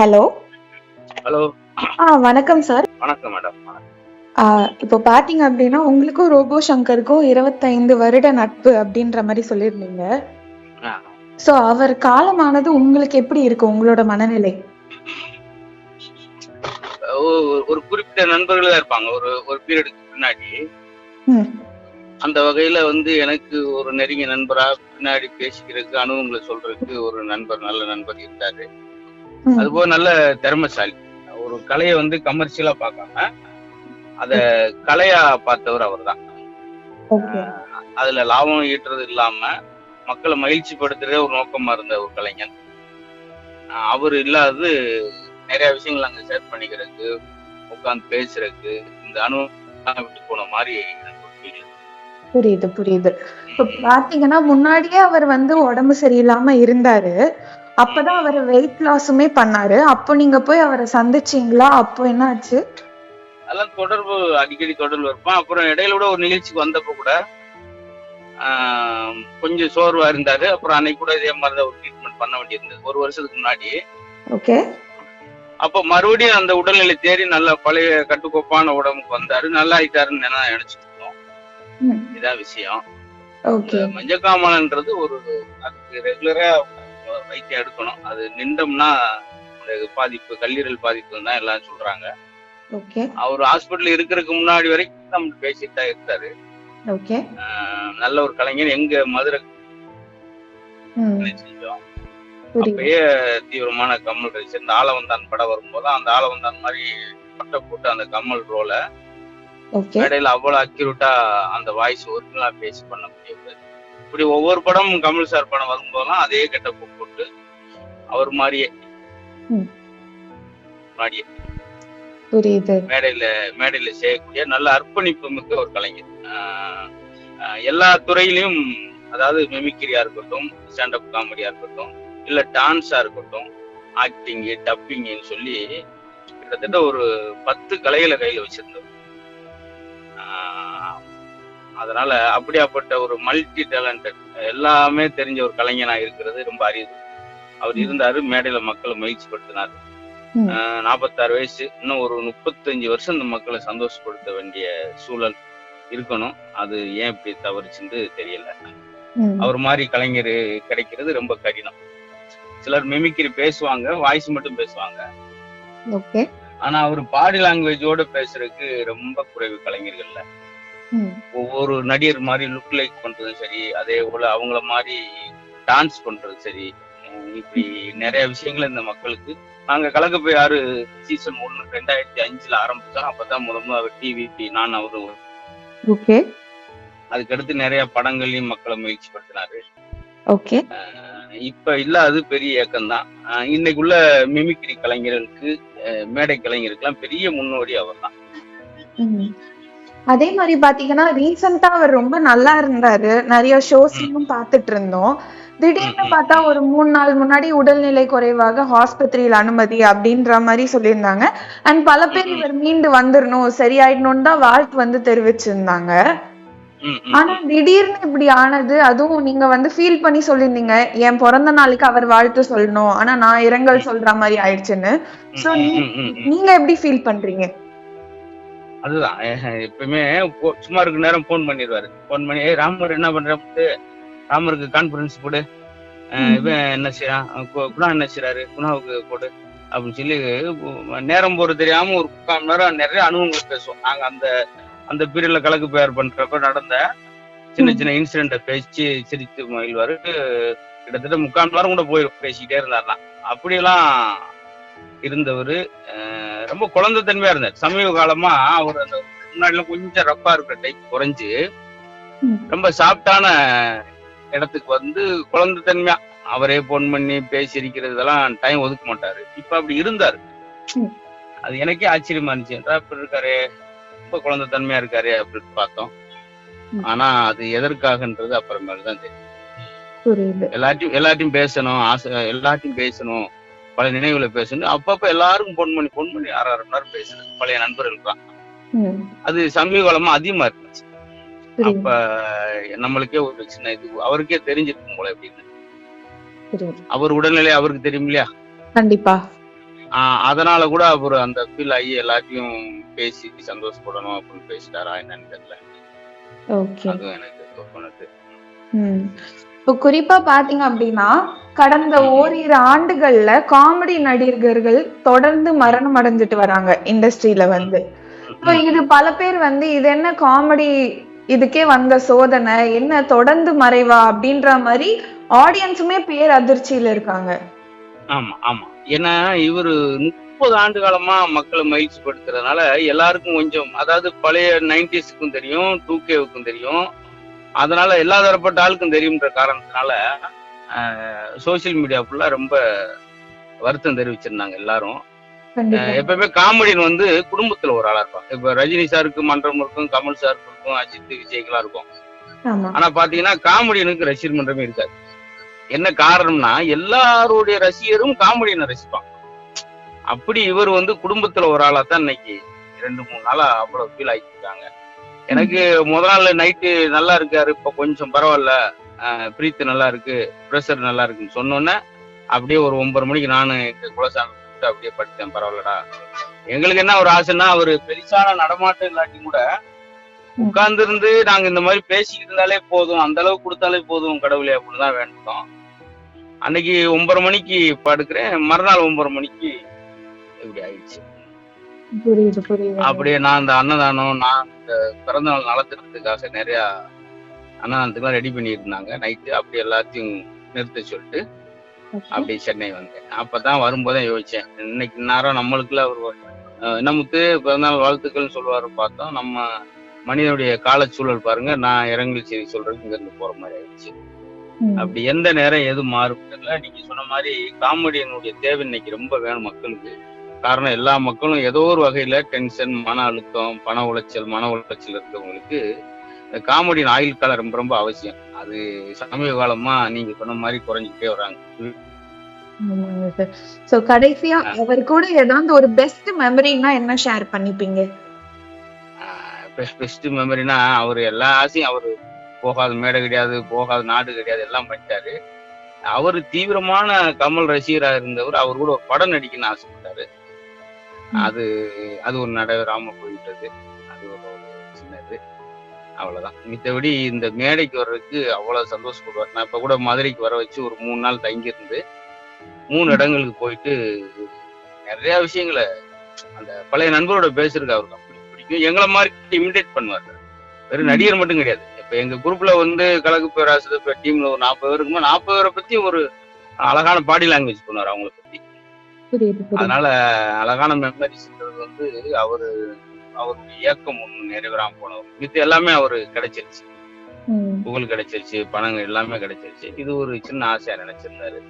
Hello? Hello. ஆ வணக்கம் sir. வணக்கம் madam. இப்போ பாத்தீங்க அப்படின்னா உங்களுக்கும் ரோபோ சங்கருக்கும் இருபத்தைந்து வருட நட்பு அப்படின்ற மாதிரி சொல்லியிருந்தீங்க. சோ அவர் காலமானது உங்களுக்கு எப்படி இருக்கு உங்களோட மனநிலை? ஒரு குறிப்பிட்ட நண்பர்கள் இருப்பாங்க. ஒரு ஒரு பீரியடுக்கு பின்னாடி. அந்த வகையில வந்து எனக்கு ஒரு நெருங்கிய நண்பரா பின்னாடி பேசிக்கிறதுக்கு அனுபவங்களை சொல்றதுக்கு ஒரு நண்பர் நல்ல நண்பர் இருந்தாரு. அதுபோக நல்ல திறமைசாலி. ஒரு கலையை வந்து கமர்ஷியலா பார்க்காம அத கலையா பார்த்தவர் அவர்தான். ஓகே. அதுல லாபம் ஈட்டுறது இல்லாம மக்களை மகிழ்ச்சி படுத்துறதே ஒரு நோக்கமா இருந்த ஒரு கலைஞன். அவர் இல்லாதது நிறைய விஷயங்கள் அங்க ஷேர் பண்ணிக்கிறதுக்கு உட்காந்து பேசுறதுக்கு இந்த அனுபவம் விட்டு போன மாதிரி. புரியுது புரியுது. இப்போ பாத்தீங்கன்னா முன்னாடியே அவர் வந்து உடம்பு சரியில்லாம இருந்தாரு. அப்பதான் அவர் வெயிட் லாஸுமே பண்ணாரு. அப்போ நீங்க போய் அவரை சந்திச்சீங்களா? அப்போ என்ன ஆச்சு அதெல்லாம் தொடர்பு அடிக்கடி தொடர்பு இருப்பான் அப்புறம் இடையில கூட ஒரு நிகழ்ச்சிக்கு வந்தப்போ கூட கொஞ்சம் சோர்வா இருந்தாரு. அப்புறம் அன்னைக்கு கூட இதே மாதிரி ஒரு ட்ரீட்மெண்ட் பண்ண வேண்டியிருந்தது. ஒரு வருஷத்துக்கு முன்னாடி. ஓகே. அப்ப மறுபடியும் அந்த உடல்நிலை தேறி நல்ல பழைய கட்டுக்கோப்பான உடம்புக்கு வந்தாரு. நல்லா ஆயிட்டாருன்னு நான் நினைச்சிட்டு இருந்தோம் இதான் விஷயம். ஓகே. மஞ்சக்காமலன்றது ஒரு அதுக்கு ரெகுலரா வைத்தியம் எடுக்கணும். அது நின்றோம்னா அந்த பாதிப்பு கல்லீரல் பாதிப்பு தான் எல்லாம் சொல்றாங்க. அவர் ஹாஸ்பிட்டல் இருக்கிறதுக்கு முன்னாடி வரைக்கும் நம்ம பேசிட்டு தான் ஆஹ் நல்ல ஒரு கலைஞர். எங்க மதுரை செஞ்சோம். அப்பயே தீவிரமான கம்மல் ரசிச்சு இந்த ஆலவந்தான் படம் வரும்போது அந்த ஆலவந்தான் மாதிரி பட்டை போட்டு அந்த கம்மல் ரோல மேடையில அவ்வளவு அக்யூரேட்டா அந்த வாய்ஸ் ஒரிஜினலா பேசி பண்ண முடியாது இப்படி ஒவ்வொரு படமும் கமல் சார் படம் வரும்போதெல்லாம் அதே கெட்டப்பு போட்டு அவர் மாதிரியே. மாதிரியே புரியுது. மேடையில மேடையில செய்யக்கூடிய நல்ல அர்ப்பணிப்பு மிக்க ஒரு கலைஞர். எல்லா துறையிலையும் அதாவது மிமிக்கிரியா இருக்கட்டும் ஸ்டாண்டப் காமெடியா இருக்கட்டும் இல்ல டான்ஸா இருக்கட்டும் ஆக்டிங் டப்பிங்னு சொல்லி கிட்டத்தட்ட ஒரு பத்து கலைகளை கையில வச்சிருந்தவர். ஆஹ் அதனால அப்படியாப்பட்ட ஒரு மல்டி டேலண்டட் எல்லாமே தெரிஞ்ச ஒரு கலைஞனா இருக்கிறது ரொம்ப அரிது. அவர் இருந்தாரு மேடையில மக்களை மகிழ்ச்சி படுத்தினார். ம். நாற்பத்தாறு வயசு இன்னும் ஒரு முப்பத்தஞ்சு வருஷம் இந்த மக்களை சந்தோஷப்படுத்த வேண்டிய சூழல் இருக்கணும். அது ஏன் இப்படி தவறுச்சுன்னு தெரியல. அவர் மாதிரி கலைஞர் கிடைக்கிறது ரொம்ப கடினம். சிலர் மிமிக்ரி பேசுவாங்க வாய்ஸ் மட்டும் பேசுவாங்க. ஆனா அவர் பாடி லாங்குவேஜோட பேசுறதுக்கு ரொம்ப குறைவு கலைஞர்கள்ல. ஒவ்வொரு நடிகர் மாதிரி லுக் லைக் பண்றதும் சரி அதே போல அவங்கள மாதிரி டான்ஸ் பண்றது சரி இப்படி நிறைய விஷயங்கள் இந்த மக்களுக்கு. நாங்க கலக்கப்பை ஆறு சீசன் ஒன்னு ரெண்டாயிரத்தி அஞ்சுல ஆரம்பிச்சோம். அப்பதான் முத முதல்ல டிவி நான் அவரு ஓகே அதுக்கடுத்து நிறைய படங்கள்லயும் மக்களை முயற்சி படுத்தினாரு. ஓகே இப்ப இல்லாது பெரிய இயக்கம் தான் இன்னைக்குள்ள மிமிக்ரி கலைஞர்களுக்கு மேடை கலைஞருக்கெல்லாம் பெரிய முன்னோடி அவர் தான். அதே மாதிரி பாத்தீங்கன்னா ரீசெண்டா அவர் ரொம்ப நல்லா இருந்தாரு. நிறைய ஷோஸ்லயும் பார்த்துட்டு இருந்தோம். திடீர்னு பார்த்தா ஒரு மூணு நாள் முன்னாடி உடல்நிலை குறைவாக ஆஸ்பத்திரியில் அனுமதி அப்படின்ற மாதிரி சொல்லியிருந்தாங்க. அண்ட் பல பேர் இவர் மீண்டு வந்துடணும் சரியாயிடணும்னு தான் வாழ்த்து வந்து தெரிவிச்சிருந்தாங்க. ஆனா திடீர்னு இப்படி ஆனது அதுவும் நீங்க வந்து ஃபீல் பண்ணி சொல்லியிருந்தீங்க என் பிறந்த நாளுக்கு அவர் வாழ்த்து சொல்லணும் ஆனா நான் இரங்கல் சொல்ற மாதிரி ஆயிடுச்சுன்னு. ம். நீங்க எப்படி ஃபீல் பண்றீங்க? அதுதான். போ- சும்மா இருக்க நேரம் ஃபோன் பண்ணிடுவாரு ஃபோன் பண்ணி "ஏய், ராமர் என்ன பண்ற? ராமருக்கு கான்ஃபரன்ஸ் போடு. இவன் என்ன செய்யறான் குணா என்ன செய்யறாரு குணாவுக்கு போடு. அப்படின்னு சொல்லி நேரம் போறது தெரியாம ஒரு முக்கால் மணி நேரம் நிறைய அனுபவங்கள் பேசுவோம். நாங்க அந்த அந்த பீரியட்ல கலக்கு பேர் பண்றப்ப நடந்த சின்ன. சின்ன இன்சிடென்ட பேசி சிரித்து மகிழ்வாரு. கிட்டத்தட்ட முக்கால் மணி நேரம் கூட போயிடும் பேசிக்கிட்டே இருந்தாருன்னா அப்படியெல்லாம் இருந்தவர் ரொம்ப குழந்தைத்தன்மையா இருந்தார். சமீப காலமா அவர் அந்த முன்னாடி கொஞ்சம் ரப்பா இருக்கிற டைப் குறைஞ்சு. ரொம்ப சாஃப்டான இடத்துக்கு வந்து குழந்தைத்தன்மையா அவரே போன் பண்ணி பேசி இருக்கிறதெல்லாம் டைம் ஒதுக்க மாட்டாரு. இப்ப அப்படி இருந்தாரு. அது எனக்கே ஆச்சரியமா இருந்துச்சு. என்றா இப்படி இருக்காரு? ரொம்ப குழந்தைத்தன்மையா இருக்காரு? அப்படின்னு பார்த்தோம். ஆனா அது எதற்காகன்றது அப்புறமேல தான் தெரியும். எல்லாத்தையும் எல்லாத்தையும் பேசணும் ஆசை எல்லாத்தையும் பேசணும் பல நினைவுகளை பேசணும். அப்பப்ப எல்லாருக்கும் போன் பண்ணி போன் பண்ணி அரை அரை மணி நேரம் பேசுறது. பழைய நண்பர்கள் தான். அது சமீப காலமா அதிகமா இருந்துச்சு. அப்ப நம்மளுக்கே ஒரு சின்ன இது அவருக்கே தெரிஞ்சிருக்கும் போல அப்படின்னு அவர் உடல்நிலை அவருக்கு தெரியும் இல்லையா? கண்டிப்பா. ஆஹ் அதனால கூட அவர் அந்த ஃபீல் ஆகி எல்லாத்தையும் பேசி சந்தோஷப்படணும் அப்படின்னு பேசிட்டாரா என்னன்னு தெரியல. அதுவும் எனக்கு தோணுது. ம். இப்போ குறிப்பா பாத்தீங்க அப்படின்னா கடந்த ஓரிரு ஆண்டுகள்ல காமெடி நடிகர்கள் தொடர்ந்து மரணம் அடைஞ்சிட்டு வராங்க இண்டஸ்ட்ரியில வந்து. இப்போ இது பல பேர் வந்து இது என்ன காமெடி இதுக்கே வந்த சோதனை என்ன தொடர்ந்து மறைவா அப்படின்ற மாதிரி ஆடியன்ஸுமே பேர் அதிர்ச்சியில இருக்காங்க. ஆமா ஆமா. ஏன்னா இவரு முப்பது ஆண்டு காலமா மக்களை மகிழ்ச்சி படுத்துறதுனால எல்லாருக்கும் கொஞ்சம் அதாவது பழைய நைன்டிஸுக்கும் தெரியும் டூ கேவுக்கும் தெரியும். அதனால எல்லா தரப்பட்ட ஆளுக்கும் தெரியுன்ற காரணத்தினால சோசியல் மீடியா ஃபுல்லா ரொம்ப வருத்தம் தெரிவிச்சிருந்தாங்க எல்லாரும். எப்பவுமே காமெடியன் வந்து குடும்பத்துல ஒரு ஆளா இருப்பான். இப்ப ரஜினி சாருக்கு மன்றம் இருக்கும் கமல் சாருக்கு இருக்கும் அஜித் விஜய்க்கெல்லாம் இருக்கும். ஆனா பாத்தீங்கன்னா காமெடியனுக்கு ரசிகர் மன்றமே இருக்காது. என்ன காரணம்னா எல்லாருடைய ரசிகரும் காமெடியனை ரசிப்பான் அப்படி இவர் வந்து குடும்பத்துல ஒரு ஆளா தான் இன்னைக்கு ரெண்டு மூணு நாளா அவ்வளவு ஃபீல் ஆகிருக்காங்க எனக்கு முத நாள் நைட்டு நல்லா இருக்காரு இப்ப கொஞ்சம் பரவாயில்ல. அஹ் பிரீத்து நல்லா இருக்கு ப்ரெஷர் நல்லா இருக்குன்னு சொன்னோன்னே அப்படியே ஒரு ஒன்பது மணிக்கு நானும் எங்க குலசாமி கூப்பிட்டு அப்படியே படுத்தேன் பரவாயில்லடா. எங்களுக்கு என்ன ஒரு ஆசைன்னா அவர் பெருசான நடமாட்டம் இல்லாட்டி கூட உட்கார்ந்து இருந்து நாங்க இந்த மாதிரி பேசிக்கிட்டு இருந்தாலே போதும் அந்த அளவுக்கு கொடுத்தாலே போதும் கடவுளே அப்படின்னு தான் வேண்டினோம் அன்னைக்கு ஒன்பது மணிக்கு படுக்கிறேன் மறுநாள் ஒன்பது மணிக்கு இப்படி ஆயிடுச்சு. அப்படியே நான் இந்த அன்னதானம் நான் இந்த பிறந்த நாள் நலத்திட்டத்துக்காக நிறைய அன்னதானத்துக்குலாம் ரெடி பண்ணிட்டு இருந்தாங்க நைட்டு அப்படி எல்லாத்தையும் நிறுத்த சொல்லிட்டு அப்படி சென்னை வந்தேன் அப்பதான் வரும்போதே யோசிச்சேன். இன்னைக்கு நேரம் நம்மளுக்குள்ள ஒரு என்ன முத்து பிறந்தநாள் வாழ்த்துக்கள்னு சொல்லுவாரு பார்த்தோம். நம்ம மனிதனுடைய காலச்சூழல் பாருங்க. நான் இரங்கல் செய்தி சொல்றதுக்கு இங்க இருந்து போற மாதிரி ஆயிடுச்சு. அப்படி எந்த நேரம் எது மாறும் தெரியல. நீங்க சொன்ன மாதிரி காமெடியனுடைய தேவை இன்னைக்கு ரொம்ப வேணும் மக்களுக்கு. காரணம் எல்லா மக்களும் ஏதோ ஒரு வகையில டென்ஷன் மன அழுத்தம் பண உளைச்சல் மன உளைச்சல் இருக்கவங்களுக்கு இந்த காமெடியின் ஆயுள் காலம் ரொம்ப ரொம்ப அவசியம். அது சமீப காலமா நீங்க சொன்ன மாதிரி குறைஞ்சிக்கிட்டே வராங்க. சோ கடைசியா அவர் கூட ஏதாவது ஒரு பெஸ்ட் மெமரினா என்ன ஷேர் பண்ணிப்பீங்க? பெஸ்ட் மெமரினா அவர் எல்லா ஆசையும் அவர் போகாத மேடை கிடையாது போகாத நாடு கிடையாது எல்லாம் பண்ணிட்டாரு. அவர் தீவிரமான கமல் ரசிகரா இருந்தவர் அவர் கூட ஒரு படம் நடிக்கணும்னு ஆசைப்பட்டாரு. அது அது ஒரு நடைபெறாம போயிட்டது அது ஒரு சின்னது. அவ்வளவுதான். மித்தபடி இந்த மேடைக்கு வர்றதுக்கு அவ்வளவு சந்தோஷப்படுவார். நான் இப்ப கூட மதுரைக்கு வர வச்சு ஒரு மூணு நாள் தங்கி இருந்து மூணு. இடங்களுக்கு போயிட்டு நிறைய விஷயங்களை அந்த பழைய நண்பரோட பேசுறதுக்கு அவருக்கு அப்படி பிடிக்கும். எங்களை மாதிரி இமிடேட் பண்ணுவார். வெறும். நடிகர் மட்டும் கிடையாது. இப்ப எங்க குரூப்ல வந்து கலக்கு பேராசிரியர் இப்ப டீம்ல ஒரு நாற்பது பேர் இருக்கும்போது நாற்பது பேரை பத்தி ஒரு அழகான பாடி லாங்குவேஜ் பண்ணுவார் அவங்கள பத்தி. அதனால அழகான மெமரிஸ்ன்றது வந்து அவரு அவருடைய இயக்கம் ஒண்ணு நிறைவேறாம போனவர் மித்த எல்லாமே அவரு கிடைச்சிருச்சு. புகழ் கிடைச்சிருச்சு பணங்கள் எல்லாமே கிடைச்சிருச்சு. இது ஒரு சின்ன ஆசையா நினைச்சிருந்தாரு.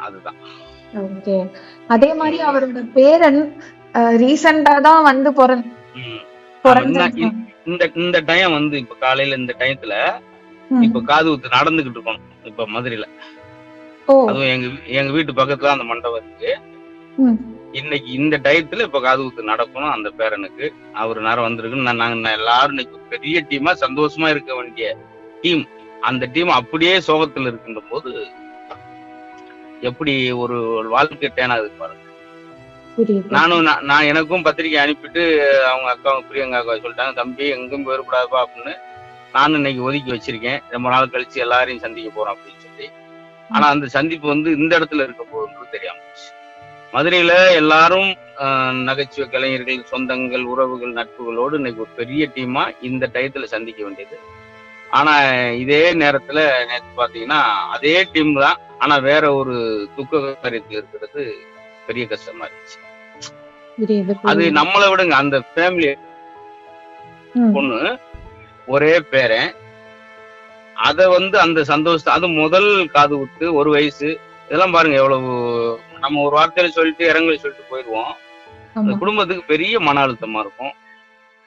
அதுதான். ஓகே. அதே மாதிரி அவரோட பேரன் ரீசெண்டா தான் வந்து. இந்த இந்த டைம் வந்து இப்ப காலையில இந்த டயத்துல ம். இப்ப காது குத்து நடந்துகிட்டு இருக்கணும் இப்ப மதுரையில. அதுவும் எங்க எங்க வீட்டு பக்கத்துல அந்த மண்டபம் இருக்கு. இன்னைக்கு இந்த டயத்துல இப்ப காது குத்து நடக்கணும் அந்த பேரனுக்கு. அவர் நேரம் வந்திருக்குன்னு நாங்க எல்லாரும் இன்னைக்கு பெரிய டீமா சந்தோஷமா இருக்க வேண்டிய டீம். அந்த டீம் அப்படியே சோகத்துல இருக்கின்ற போது எப்படி ஒரு வாழ்க்கை டேனாகுது பாருங்க. நானும் நான் எனக்கும் பத்திரிக்கை அனுப்பிட்டு அவங்க அக்கா பிரியங்கா அக்கா சொல்லிட்டாங்க தம்பி எங்கும் போயிடக்கூடாதுப்பா அப்படின்னு நானும் இன்னைக்கு ஒதுக்கி வச்சிருக்கேன். ரொம்ப நாள் கழிச்சு எல்லாரையும் சந்திக்க போறோம் அப்படின்னு சொல்லி. ஆனா அந்த சந்திப்பு வந்து இந்த இடத்துல இருக்க போகுதுன்றது தெரியாம மதுரையில எல்லாரும் நகைச்சுவை கலைஞர்கள் சொந்தங்கள் உறவுகள் நட்புகளோடு இன்னைக்கு ஒரு பெரிய டீமா இந்த டயத்துல சந்திக்க வேண்டியது. ஆனா இதே நேரத்துல நேற்று பாத்தீங்கன்னா அதே டீம் தான். ஆனா வேற ஒரு துக்க காரியத்தில் இருக்கிறது பெரிய கஷ்டமா இருந்துச்சு. அது. நம்மளை விடுங்க அந்த ஃபேமிலி பொண்ணு ஒரே பேரன். அத வந்து அந்த சந்தோஷத்தை அது முதல் காது குத்து ஒரு வயசு. இதெல்லாம் பாருங்க எவ்வளவு நம்ம ஒரு வார்த்தையில சொல்லிட்டு இறங்கல சொல்லிட்டு போயிடுவோம். அந்த குடும்பத்துக்கு பெரிய மன அழுத்தமா இருக்கும்.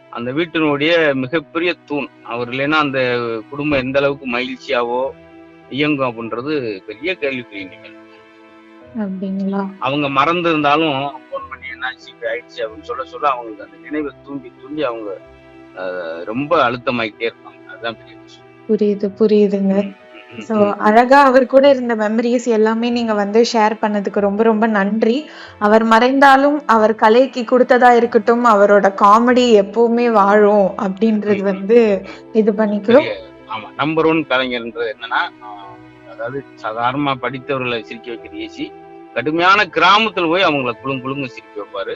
அந்த வீட்டினுடைய மிகப்பெரிய தூண். அவர் இல்லைன்னா அந்த குடும்பம் எந்த அளவுக்கு மகிழ்ச்சியாவோ இயங்கும் அப்படின்றது பெரிய கேள்விக்குறி நீங்கள் அவங்க மறந்து இருந்தாலும் ஃபோன் பண்ணி என்னாச்சு ஆயிடுச்சு அப்படின்னு சொல்ல சொல்ல அவங்களுக்கு அந்த நினைவை தூண்டி தூண்டி அவங்க ரொம்ப அழுத்தமாயிட்டே இருப்பாங்க. அதுதான் பெரிய விஷயம். புரியுது புரியுதுங்க. ஸோ. அழகா அவர் கூட இருந்த மெமரிஸ் எல்லாமே நீங்க வந்து ஷேர் பண்ணதுக்கு ரொம்ப ரொம்ப நன்றி. அவர் மறைந்தாலும் அவர் கலைக்கு கொடுத்ததா இருக்கட்டும் அவரோட காமெடி எப்பவுமே வாழும் அப்படின்றது வந்து இது பண்ணிக்கிறோம். ஆமா நம்பர் ஒன் கலைஞர்ன்றது என்னன்னா அதாவது சாதாரணமா படித்தவர்களை சிரிக்க வைக்கிற ஏசி கடுமையான கிராமத்துல போய் அவங்கள குழுங்க குழுங்க சிரிக்க வைப்பாரு.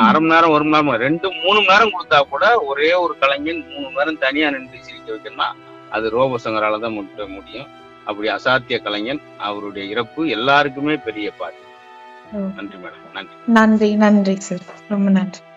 அரை மணி நேரம் ஒரு மணி நேரம் ரெண்டு மூணு மணி நேரம் கொடுத்தா கூட ஒரே ஒரு கலைஞன் மூணு மணி நேரம் தனியா நின்று சிரிக்க வைக்கணும்னா அது ரோபசங்கரால தான் முடியும். அப்படி அசாத்திய கலைஞன் அவருடைய இறப்பு எல்லாருக்குமே பெரிய ம். நன்றி மேடம். நன்றி. நன்றி நன்றி சார். ரொம்ப நன்றி.